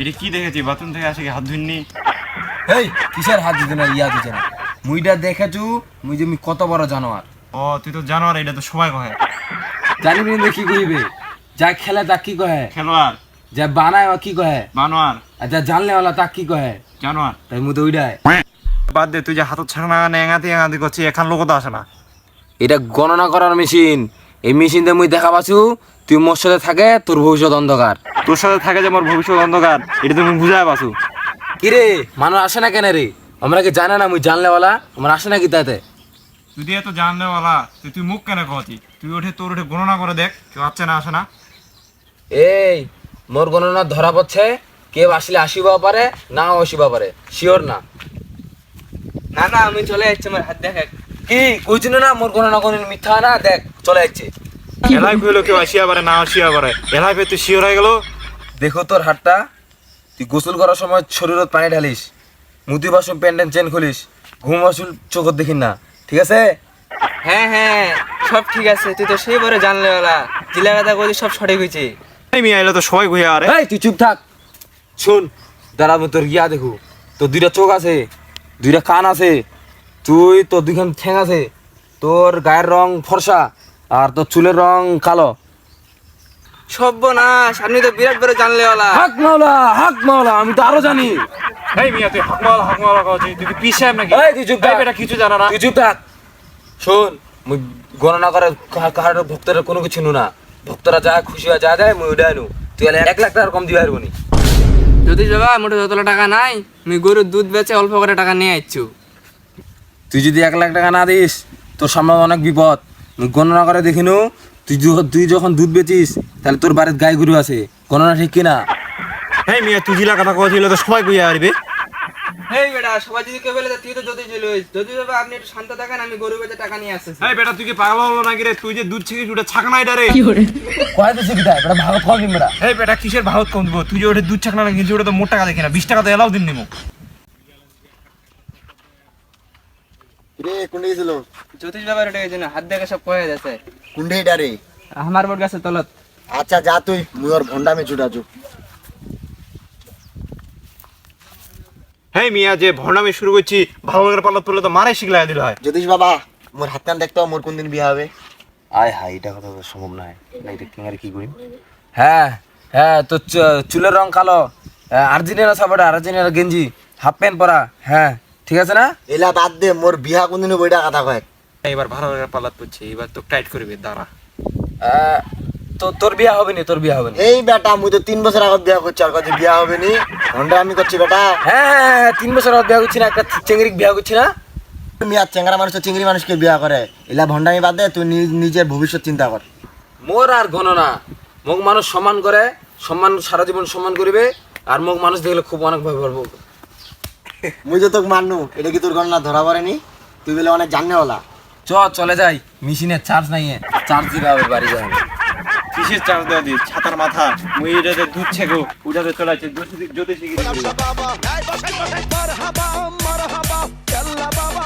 এটা কি দেখেছি? বাথরুম থেকে আসে হাত ধুননি এই কিসের হাত দিতে না ইয়া দিতে না। মুইটা দেখেছু? মুই যে মুই কত বড় জানোয়ার। ও তুই তো জানোয়ার এটা তো সবাই কহে। জানিবি না কি কইবে? যা খেলে তা কি কহে? খেলোয়াড়। যা বানায় কি কহে? বানোয়ার। আর যা জানলেওয়ালা তা কি কহে? জানোয়ার। তাই মুই তো ওইটাই বাদ দে তুই যে হাত ছাড়া না এঙাতি এঙাতি করছিস এখান লোক তো আসে না। এটা গণনা করার মেশিন। এই মেশিন দিয়ে মুই দেখা পাচ্ছু তুই মোর সাথে থাকে তোর ভবিষ্যৎ অন্ধকার। তোর সাথে থাকে যে মোর ভবিষ্যৎ অন্ধকার এটা তুমি বুঝায় পাসু কিরে মানুষ আসে না কেন রে? আমরা কি জানে না মুই জানলেওয়ালা? আমার আসে না কি তাতে? তুই তুই তুই মুখ কেন কহতি তুই ওঠে তোর ওঠে গণনা করে দেখ কেউ আসছে না আসে না। এই মোর গণনা ধরা পড়ছে কেউ আসলে আসিবা পারে নাও আসিবা পারে। শিওর না? না না আমি চলে যাচ্ছি আমার হাত দেখে কি কইছিল না মোর গণনা কোন মিথ্যা না? দেখ চলে যাচ্ছে। এলাই কইলো কেউ আসিয়া পারে না আসিয়া পারে। এলাই পেয়ে তুই শিওর হয়ে গেল? দেখো তোর হাতটা তুই গোসল করার সময় শরীরত পানি ঢালিস মুদি বাসন প্যান্ট চেন খুলিস ঘুম আসুল চোখত দেখিস না ঠিক আছে? হ্যাঁ হ্যাঁ সব ঠিক আছে তুই তো সেই বড় জানলে ওলা জিলা কথা কইলি সব সঠিক হয়েছে এই মিয়া এলে তো সবাই ঘুরে আরে। এই তুই চুপ থাক। শুন দাঁড়া আমি তোর গিয়া দেখু। তোর দুইটা চোখ আছে দুইটা কান আছে তুই তোর দুইখান ঠ্যাং আছে তোর গায়ের রং ফর্সা আর তোর চুলের রং কালো। সর্বনাশ আপনি তো বিরাট বড় জানলে ওলা হাক মাওলা হাক মাওলা আমি তো আরও জানি। এই মিয়া তুই হাকমাল হাকমাল কহছিস তুই কি পিস নাকি? এই তুই চুপ থাক বেটা কিছু জানা না। তুই চুপ থাক শোন মুই গণনা করে কাহার ভক্তরা কোনো কিছু নু না ভক্তরা যা খুশি হয় যা দেয় মুই ওইটা নু। তুই এক লাখ টাকার কম দিবে পারব নি। যদি বাবা মোটে যতটা টাকা নাই আমি গরুর দুধ বেচে অল্প করে টাকা নিয়ে আসছু তুই যদি এক লাখ টাকা না দিস তোর সামনে অনেক বিপদ। মুই গণনা করে দেখিনু তুই তুই যখন দুধ বেচিস তাহলে তোর বাড়ির গাই গরু আছে। গণনা ঠিক কিনা? এই মিয়া তুই জিলা কথা কহছিল তো সবাই ঘুরে আসবে এই বেটা সবাই যদি কেউ বলে তুই তো যদি ছিল যদি বাবা আপনি একটু শান্ত থাকেন আমি গরু বেচে টাকা নিয়ে আসতেছি। এই বেটা তুই কি পাগল হলো নাকি রে? তুই যে দুধ ওটা ছাকনা এটা রে। কয় এই বেটা কিসের ভারত কম দিব? তুই যে ওটা দুধ ছাকনা কিনছিস ওটা তো মোট টাকা দেখি না। বিশ টাকা তো এলাও দিন নিমো। রে গেছিল? জ্যোতিষ বাবার গেছে না হাত দেখে সব কয়ে যাচ্ছে। কুন্ডে এটা রে আমার বোর্ড গাছে তলত। আচ্ছা যা তুই মুই ওর ভন্ডামে ছুটাছু হ্যাঁ মিয়া যে ভর্ণামি শুরু করছি ভালো করে পাল্লা তুললে তো মারাই শিখলাই দিল হয়। জ্যোতিষ বাবা মোর হাত কান দেখতো মোর কোন দিন বিয়ে হবে? আয় হাই এটা কথা তো সম্ভব নয়। না এটা কি আর কি করি হ্যাঁ হ্যাঁ তোর চ- চুলের রং কালো। আর্জেন্টিনা সাপোর্ট আর্জেন্টিনা গেঞ্জি। হাফ প্যান্ট পরা। হ্যাঁ ঠিক আছে না? এলা বাদ দে মোর বিয়া কোন দিন বইটা কথা কয়। এবার ভালো করে পাল্লা পড়ছে এবার তো টাইট করবি দাঁড়া। আহ, তো তোর বিয়া হবে নি তোর বিয়া হবে না এই বেটা মুই তো তিন বছর আগত বিয়া করছি আর কাছে বিয়া হবে নি ভন্ডা আমি করছি বেটা। হ্যাঁ হ্যাঁ, হ্যাঁ, তিন বছর আগে বিয়া করছি না একটা চেঙ্গিরিক বিয়া করছি না? মিয়া চেঙ্গারা মানুষ তো চিংড়ি মানুষকে বিয়া করে। এলা ভন্ডামি বাদ দে তুই নিজ- নিজের ভবিষ্যৎ চিন্তা কর। মোর আর গণনা। মোক মানুষ সম্মান করে সম্মান সারা জীবন সম্মান করিবে আর মোক মানুষ দেখলে খুব অনেক ভয় করব মুই যে তোকে মাননু এটা কি তোর গণনা ধরা পড়েনি? তুই বলে অনেক জানে ওলা চ চলে যাই। মেশিনের চার্জ নাই চার্জ দিবে হবে বাড়ি যাবে। কিসের চার্জ দেওয়া দিয়ে ছাতার মাথা। মুই এটাতে গো উঠাতে চলে যদি শিখে মারহাবা